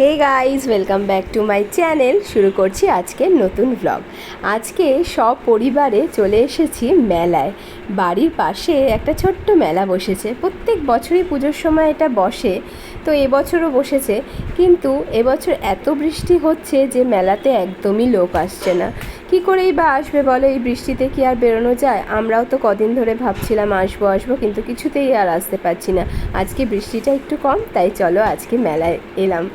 Hey guys welcome back to my channel শুরু করছি আজকের নতুন ব্লগ আজকে সব পরিবারে চলে এসেছি মেলায়। বাড়ির পাশে একটা ছোট্ট মেলা বসেছে। প্রত্যেক বছরই পুজোর সময় এটা বসে, তো এবছরও বসেছে। কিন্তু এবছর এত বৃষ্টি হচ্ছে যে মেলাতে একদমই লোক আসছে না। কি করেই বা আসবে বলো? এই বৃষ্টিতে কি আর বেরোনো যায়? আমরাও তো কদিন ধরে ভাবছিলাম আসব আসব, কিন্তু কিছুতেই আর আসতে পারছি না। আজকে বৃষ্টিটা একটু কম, তাই চলো আজকে মেলায় এলাম।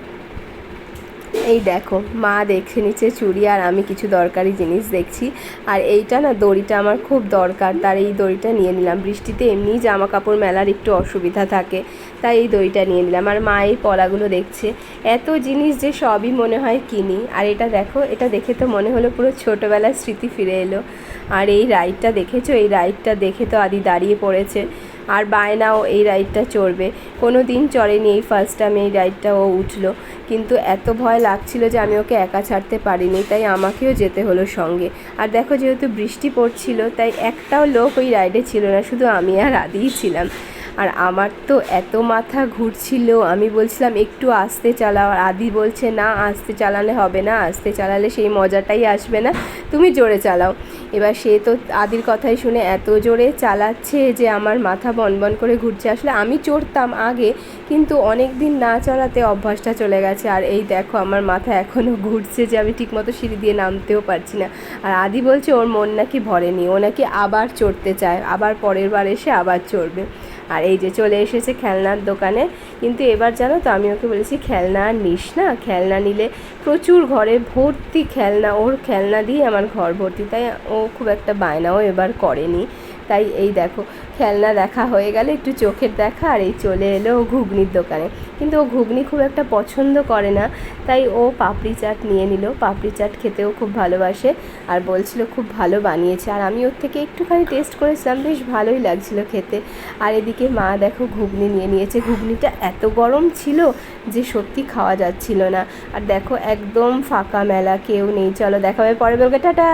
এই দেখো, মা দেখছে নিচে চুড়ি আর আমি কিছু দরকারি জিনিস দেখছি। আর এইটা না, দড়িটা আমার খুব দরকার, তার এই দড়িটা নিয়ে নিলাম। বৃষ্টিতে এমনি জামা কাপড় মেলার একটু অসুবিধা থাকে, তাই এই দড়িটা নিয়ে নিলাম। আর মা এই পলাগুলো দেখছে, এত জিনিস যে সবই মনে হয় কিনি। আর এটা দেখো, এটা দেখে তো মনে হলো পুরো ছোটোবেলার স্মৃতি ফিরে এলো। আর এই রাইডটা দেখেছ? এই রাইডটা দেখে তো আদি দাঁড়িয়ে পড়েছে। আর বায়নাও এই রাইডটা চড়বে। কোনো দিন চড়েনি এই ফার্স্ট টাইম এই রাইডটা ও উঠল। কিন্তু এত ভয় লাগছিল যে আমি ওকে একা ছাড়তে পারিনি, তাই আমাকেও যেতে হলো সঙ্গে। আর দেখো যেহেতু বৃষ্টি পড়ছিল, তাই একটাও লোক ওই রাইডে ছিল না, শুধু আমি আর আদিই ছিলাম। আর আমার তো এত মাথা ঘুরছিল, আমি বলছিলাম, একটু আস্তে চালাও। আর আদি বলছে, না, আস্তে চালালে হবে না, আস্তে চালালে সেই মজাটাই আসবে না, তুমি জোরে চালাও। এবার সে তো আদির কথাই শুনে এত জোরে চালাচ্ছে যে আমার মাথা বনবন করে ঘুরছে। আসলে আমি চড়তাম আগে, কিন্তু অনেক দিন না চড়াতে অভ্যাসটা চলে গেছে। আর এই দেখো, আমার মাথা এখনও ঘুরছে যে আমি ঠিকমতো সিঁড়ি দিয়ে নামতেও পারছি না। আর আদি বলছে, ওর মন নাকি ভরেনি, ও নাকি আবার চড়তে চায়, আবার পরের বার এসে আবার চড়বে। আর এই যে চলে এসেছে খেলনার দোকানে। কিন্তু এবার জানো তো, আমি ওকে বলেছি, খেলনা আর নিস না। খেলনা নিলে প্রচুর ঘরে ভর্তি খেলনা। ওর খেলনা দিয়ে আমার ঘর ভর্তি। তাই ও খুব একটা বায়নাও এবার করেনি। তাই এই দেখো, খেলনা দেখা হয়ে গেলে, একটু চোখের দেখা আর এই চলে এলো ও ঘুগনির দোকানে। কিন্তু ও ঘুগনি খুব একটা পছন্দ করে না, তাই ও পাপড়ি চাট নিয়ে নিল। পাপড়ি চাট খেতেও খুব ভালোবাসে আর বলছিল খুব ভালো বানিয়েছে। আর আমি ওর থেকে একটুখানি টেস্ট করেছিলাম, বেশ ভালোই লাগছিল খেতে। আর এদিকে মা দেখো ঘুগনি নিয়ে নিয়েছে। ঘুগনিটা এত গরম ছিল যে সত্যি খাওয়া যাচ্ছিল না। আর দেখো একদম ফাঁকা মেলা, কেউ নেই। চলো দেখা হবে পরে বলবে টাটা!